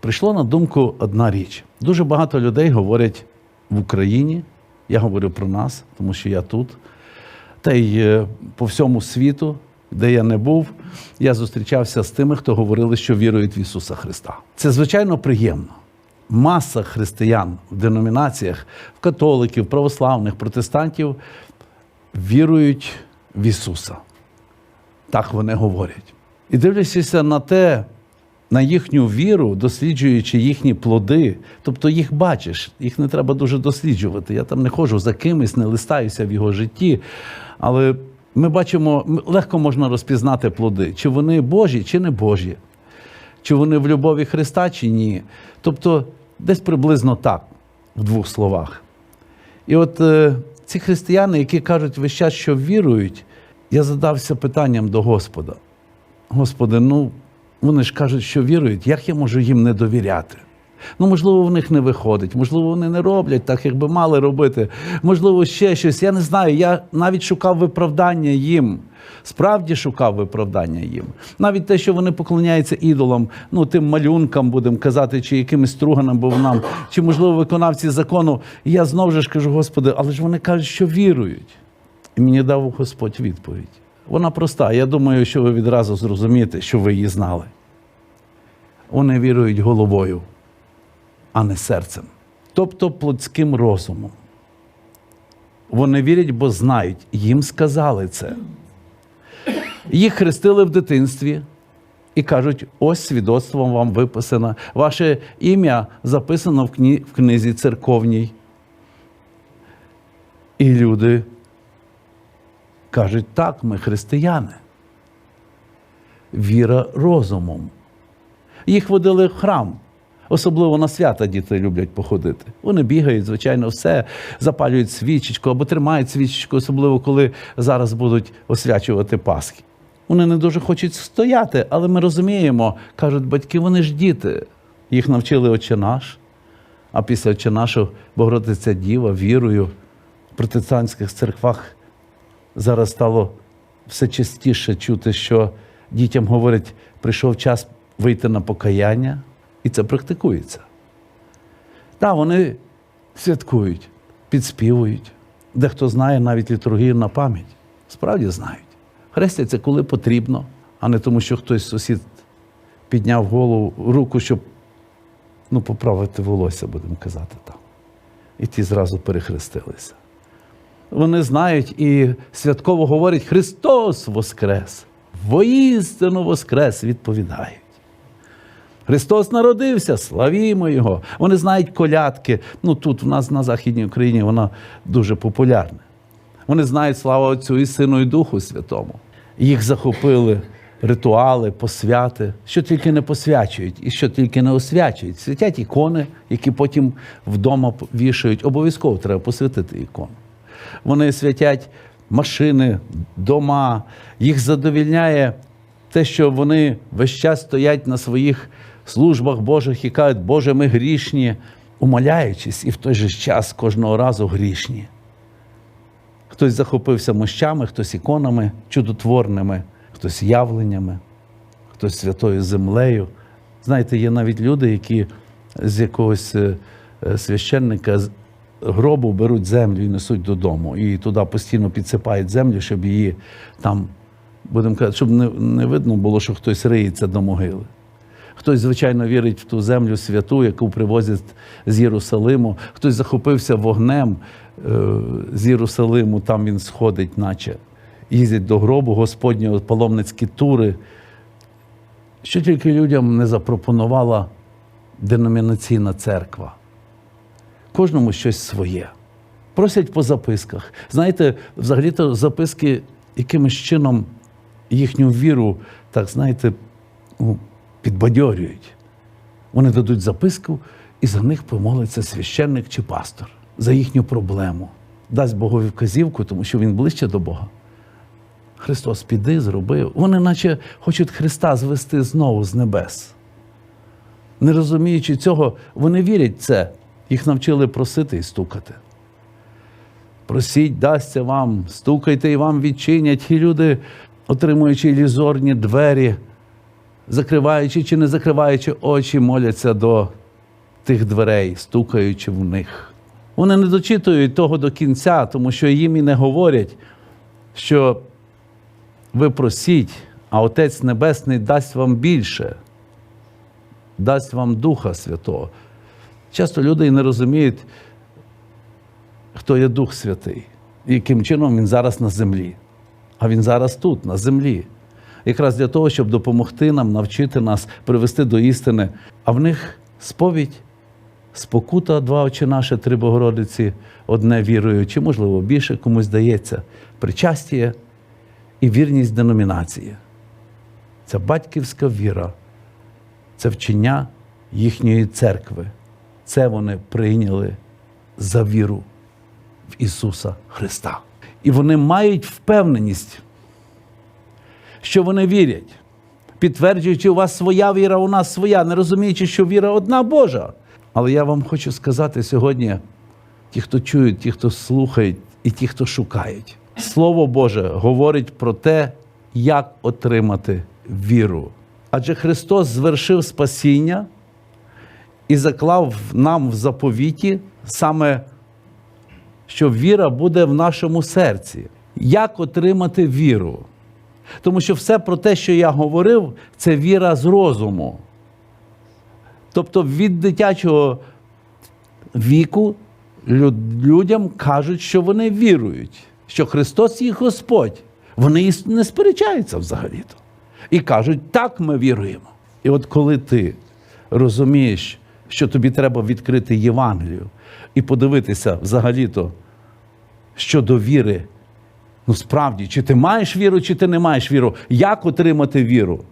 прийшло на думку одна річ. Дуже багато людей говорять в Україні. Я говорю про нас, тому що я тут. Та й е, по всьому світу, де я не був, я зустрічався з тими, хто говорили, що вірують в Ісуса Христа. Це звичайно приємно. Маса християн в деномінаціях, в католиків, православних, протестантів вірують в Ісуса. Так вони говорять. І дивлячись на те, на їхню віру, досліджуючи їхні плоди, тобто їх бачиш, їх не треба дуже досліджувати. Я там не ходжу за кимось, не листаюся в його житті. Але ми бачимо, легко можна розпізнати плоди, чи вони Божі, чи не Божі, чи вони в любові Христа, чи ні. Тобто, десь приблизно так, в двох словах. І от е, ці християни, які кажуть весь час, що вірують, я задався питанням до Господа. Господи, ну вони ж кажуть, що вірують, як я можу їм не довіряти? Ну, можливо, в них не виходить, можливо, вони не роблять так, як би мали робити. Можливо, ще щось. Я не знаю. Я навіть шукав виправдання їм. Справді шукав виправдання їм. Навіть те, що вони поклоняються ідолам, ну тим малюнкам, будемо казати, чи якимось струганам бовнам, чи, можливо, виконавці закону. І я знову ж кажу, Господи, але ж вони кажуть, що вірують. І мені дав Господь відповідь. Вона проста. Я думаю, що ви відразу зрозумієте, що ви її знали. Вони вірують головою, а не серцем, тобто плотським розумом. Вони вірять, бо знають, їм сказали це. Їх хрестили в дитинстві і кажуть: ось свідоцтвом вам виписано. Ваше ім'я записано в, кні... в книзі церковній. І люди кажуть, так, ми християни. Віра розумом. Їх водили в храм. Особливо на свята діти люблять походити. Вони бігають, звичайно, все, запалюють свічечку або тримають свічечку, особливо коли зараз будуть освячувати Пасхи. Вони не дуже хочуть стояти, але ми розуміємо, кажуть батьки, вони ж діти. Їх навчили Отче наш, а після Отче нашого Богородиця Діва вірою в протестантських церквах зараз стало все частіше чути, що дітям говорять, прийшов час вийти на покаяння, і це практикується. Так, вони святкують, підспівують. Дехто знає навіть літургію на пам'ять. Справді знають. Хрестяться, коли потрібно, а не тому, що хтось сусід підняв голову, руку, щоб ну, поправити волосся, будемо казати так. І ті зразу перехрестилися. Вони знають і святково говорять Христос Воскрес! Воістину Воскрес відповідають. Христос народився, славімо Його. Вони знають колядки. Ну тут в нас на Західній Україні вона дуже популярна. Вони знають слава Отцю і Сину, і Духу Святому. Їх захопили ритуали, посвяти, що тільки не посвячують і що тільки не освячують. Святять ікони, які потім вдома вішають. Обов'язково треба посвятити ікону. Вони святять машини, дома. Їх задовільняє те, що вони весь час стоять на своїх службах Божих і кажуть, Боже, ми грішні, умоляючись, і в той же час кожного разу грішні. Хтось захопився мощами, хтось іконами чудотворними, хтось явленнями, хтось святою землею. Знаєте, є навіть люди, які з якогось е, е, священника гробу беруть землю і несуть додому. І туди постійно підсипають землю, щоб її там, будемо казати, щоб не, не видно було, що хтось риється до могили. Хтось, звичайно, вірить в ту землю святу, яку привозять з Єрусалиму. Хтось захопився вогнем е, з Єрусалиму, там він сходить, наче їздять до гробу Господнього, паломницькі тури. Що тільки людям не запропонувала деномінаційна церква. Кожному щось своє. Просять по записках. Знаєте, взагалі-то записки якимось чином їхню віру, так знаєте, ну, підбадьорюють. Вони дадуть записку, і за них помолиться священник чи пастор за їхню проблему. Дасть Богові вказівку, тому що він ближче до Бога. Христос піди, зробив. Вони наче хочуть Христа звести знову з небес. Не розуміючи цього, вони вірять це. Їх навчили просити і стукати. Просіть, дасться вам, стукайте і вам відчинять. І люди, отримуючи ілюзорні двері, закриваючи чи не закриваючи очі, моляться до тих дверей, стукаючи в них. Вони не дочитують того до кінця, тому що їм і не говорять, що ви просіть, а Отець Небесний дасть вам більше, дасть вам Духа Святого. Часто люди не розуміють, хто є Дух Святий, і яким чином він зараз на землі. А він зараз тут, на землі. Якраз для того, щоб допомогти нам, навчити нас, привести до істини. А в них сповідь, спокута, два очі наші, три Богородиці, одне вірою, чи, можливо, більше комусь дається, причастіє і вірність деномінації. Це батьківська віра, це вчення їхньої церкви. Це вони прийняли за віру в Ісуса Христа. І вони мають впевненість, що вони вірять, підтверджуючи, у вас своя віра, у нас своя, не розуміючи, що віра одна Божа. Але я вам хочу сказати сьогодні: ті, хто чують, ті, хто слухають, і ті, хто шукають. Слово Боже говорить про те, як отримати віру. Адже Христос звершив спасіння і заклав нам в заповіті саме, що віра буде в нашому серці. Як отримати віру? Тому що все про те, що я говорив, це віра з розуму. Тобто від дитячого віку людям кажуть, що вони вірують, що Христос їх Господь. Вони не сперечаються взагалі-то. І кажуть, так ми віруємо. І от коли ти розумієш, що тобі треба відкрити Євангелію і подивитися взагалі-то щодо віри, ну справді, чи ти маєш віру, чи ти не маєш віру, як отримати віру?